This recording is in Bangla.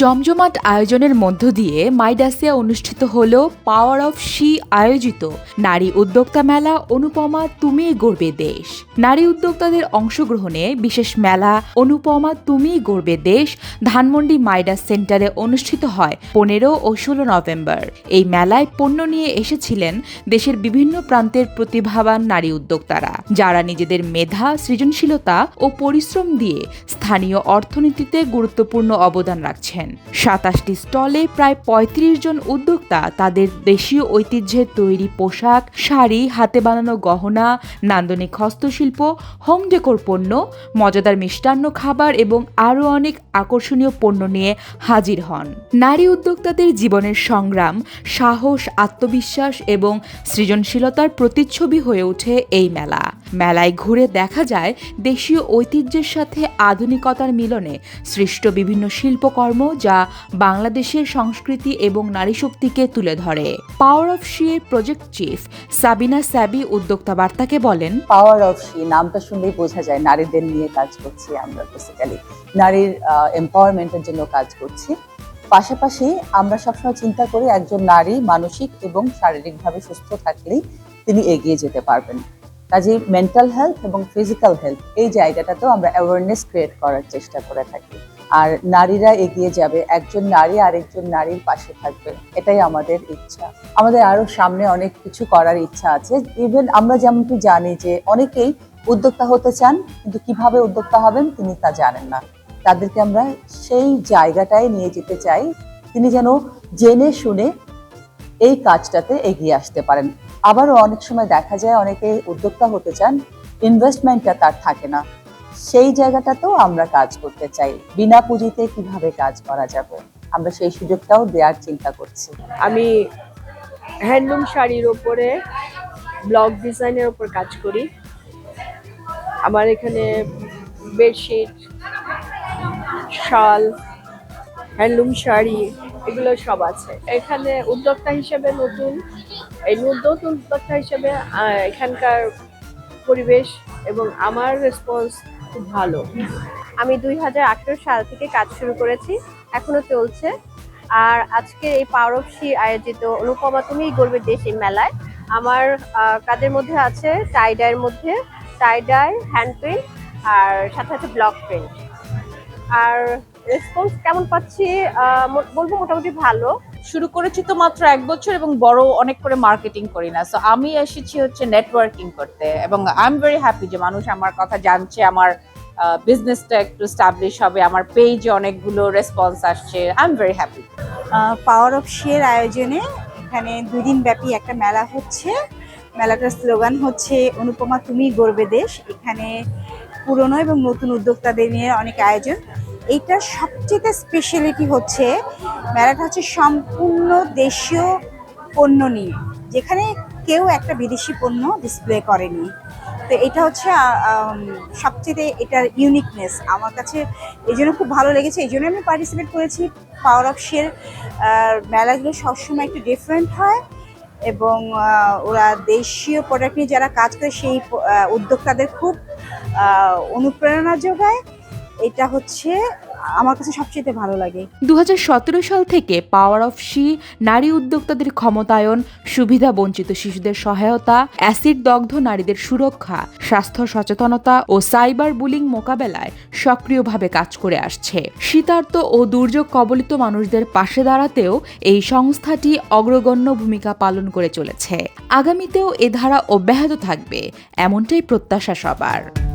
জমজমাট আয়োজনের মধ্য দিয়ে মাইডাসিয়া অনুষ্ঠিত হল পাওয়ার অফ শি আয়োজিত নারী উদ্যোক্তা মেলা অনুপমা তুমি গর্বে দেশ। নারী উদ্যোক্তাদের অংশগ্রহণে বিশেষ মেলা অনুপমা তুমি গর্বে দেশ ধানমন্ডি মাইডাস সেন্টারে অনুষ্ঠিত হয় পনেরো ও ষোলো নভেম্বর। এই মেলায় পণ্য নিয়ে এসেছিলেন দেশের বিভিন্ন প্রান্তের প্রতিভাবান নারী উদ্যোক্তারা, যারা নিজেদের মেধা, সৃজনশীলতা ও পরিশ্রম দিয়ে স্থানীয় অর্থনীতিতে গুরুত্বপূর্ণ অবদান রাখছেন। সাতাশটি স্টলে প্রায় ৩৫ জন উদ্যোক্তা তাদের দেশীয় ঐতিহ্যের তৈরি পোশাক, শাড়ি, হাতে বানানো গহনা, নান্দনিক হস্তশিল্প, হোম ডেকোর পণ্য, মজাদার মিষ্টান্ন খাবার এবং আরও অনেক আকর্ষণীয় পণ্য নিয়ে হাজির হন। নারী উদ্যোক্তাদের জীবনের সংগ্রাম, সাহস, আত্মবিশ্বাস এবং সৃজনশীলতার প্রতিচ্ছবি হয়ে ওঠে এই মেলা। মেলায় ঘুরে দেখা যায় দেশীয় ঐতিহ্যের সাথে আধুনিকতার মিলনে সৃষ্ট বিভিন্ন শিল্পকর্ম যা বাংলাদেশের সংস্কৃতি এবং নারী শক্তিকে তুলে ধরে। পাওয়ার অফ শিয়ের প্রজেক্ট চিফ সাবিনা স্যাবি উদ্যোক্তা বার্তাকে বলেন পাওয়ার অফ শি নামটা শুনলেই বোঝা যায়, নারীদের নিয়ে কাজ করছি আমরা বেসিক্যালি নারীর এম্পাওয়ারমেন্টের জন্য কাজ করছি। পাশাপাশি আমরা সবসময় চিন্তা করি একজন নারী মানসিক এবং শারীরিকভাবে সুস্থ থাকলেই তিনি এগিয়ে যেতে পারবেন। কাজে মেন্টাল হেলথ এবং ফিজিক্যাল হেলথ এই জায়গাটাতেও আমরা অ্যাওয়ারনেস ক্রিয়েট করার চেষ্টা করে থাকি। আর নারীরা এগিয়ে যাবে, একজন নারী আরেকজন নারীর পাশে থাকবে, এটাই আমাদের ইচ্ছা। আমাদের আরও সামনে অনেক কিছু করার ইচ্ছা আছে। ইভেন আমরা যেমনটি জানি যে অনেকেই উদ্যোক্তা হতে চান, কিন্তু কীভাবে উদ্যোক্তা হবেন তিনি তা জানেন না। তাদেরকে আমরা সেই জায়গাটায় নিয়ে যেতে চাই, তিনি যেন জেনে শুনে এই কাজটাতে এগিয়ে আসতে পারেন। আবারও অনেক সময় দেখা যায় অনেকে উদ্যোক্তা হতে চান ইনভেস্টমেন্টটা তার থাকে না। সেই জায়গাটাতেও আমরা কাজ করতে চাই। বিনা পুঁজিতে কীভাবে কাজ করা যাবে? আমরা সেই সুযোগটাও দেওয়ার চিন্তা করছি। আমি হ্যান্ডলুম শাড়ির ওপরে, ব্লক ডিজাইনের ওপর কাজ করি। আমার এখানে বেডশিট, শাল, হ্যান্ডলুম শাড়ি এগুলো সব আছে। এখানে উদ্যোক্তা হিসেবে নতুন, এই নতুন উদ্যোক্তা হিসেবে এখানকার পরিবেশ এবং আমার রেসপন্স খুব ভালো। আমি দুই হাজার আঠেরো সাল থেকে কাজ শুরু করেছি, এখনও চলছে। আর আজকে এই পাওয়ার আয়োজিত অনুপমা তুমি গর্বের দেশ এই মেলায়। আমার কাজের মধ্যে আছে টাইডাইয়ের মধ্যে টাইডাই হ্যান্ড প্রিন্ট আর সাথে আছে ব্লক প্রিন্ট আর রেসপন্স কেমন পাচ্ছি? বলব মোটামুটি ভালো। শুরু করেছি তো মাত্র এক বছর এবং বড় অনেক করে মার্কেটিং করি না। সো আমি এসেছি হচ্ছে নেটওয়ার্কিং করতে এবং আই এম ভেরি হ্যাপি যে মানুষ আমার কথা জানছে, আমার বিজনেসটা একটু স্টাবলিশ হবে, আমার পেজে অনেকগুলো রেসপন্স আসছে। I am very happy power of শের আয়োজনে এখানে দুই দিন ব্যাপী একটা মেলা হচ্ছে। মেলাটার স্লোগান হচ্ছে, অনুপমা, তুমি গর্বে দেশ। এখানে পুরনো এবং নতুন উদ্যোক্তাদের নিয়ে অনেক আয়োজন। এইটার সবচেয়ে স্পেশালিটি হচ্ছে, মেলাটা হচ্ছে সম্পূর্ণ দেশীয় পণ্য নিয়ে, যেখানে কেউ একটা বিদেশি পণ্য ডিসপ্লে করেনি। তো এটা হচ্ছে সবচেয়ে এটার ইউনিকনেস আমার কাছে এই জন্য খুব ভালো লেগেছে, এই জন্য আমি পার্টিসিপেট করেছি। পাওয়ার অফ শের মেলাগুলো সবসময় একটু ডিফারেন্ট হয় এবং ওরা দেশীয় প্রোডাক্ট নিয়ে যারা কাজ করে, সেই উদ্যোক্তাদের খুব অনুপ্রেরণা যোগায়। এটা হচ্ছে, আমার কাছে সবচেয়ে ভালো লাগে। দু হাজার সতেরো সাল থেকে পাওয়ার অফ সি নারী উদ্যোক্তাদের ক্ষমতায়ন, সুবিধা বঞ্চিত শিশুদের সহায়তা, অ্যাসিড দগ্ধ নারীদের সুরক্ষা, স্বাস্থ্য সচেতনতা ও সাইবার বুলিং মোকাবেলায় সক্রিয়ভাবে কাজ করে আসছে। শীতার্ত ও দুর্যোগ কবলিত মানুষদের পাশে দাঁড়াতেও এই সংস্থাটি অগ্রগণ্য ভূমিকা পালন করে চলেছে। আগামীতেও এ ধারা অব্যাহত থাকবে, এমনটাই প্রত্যাশা সবার।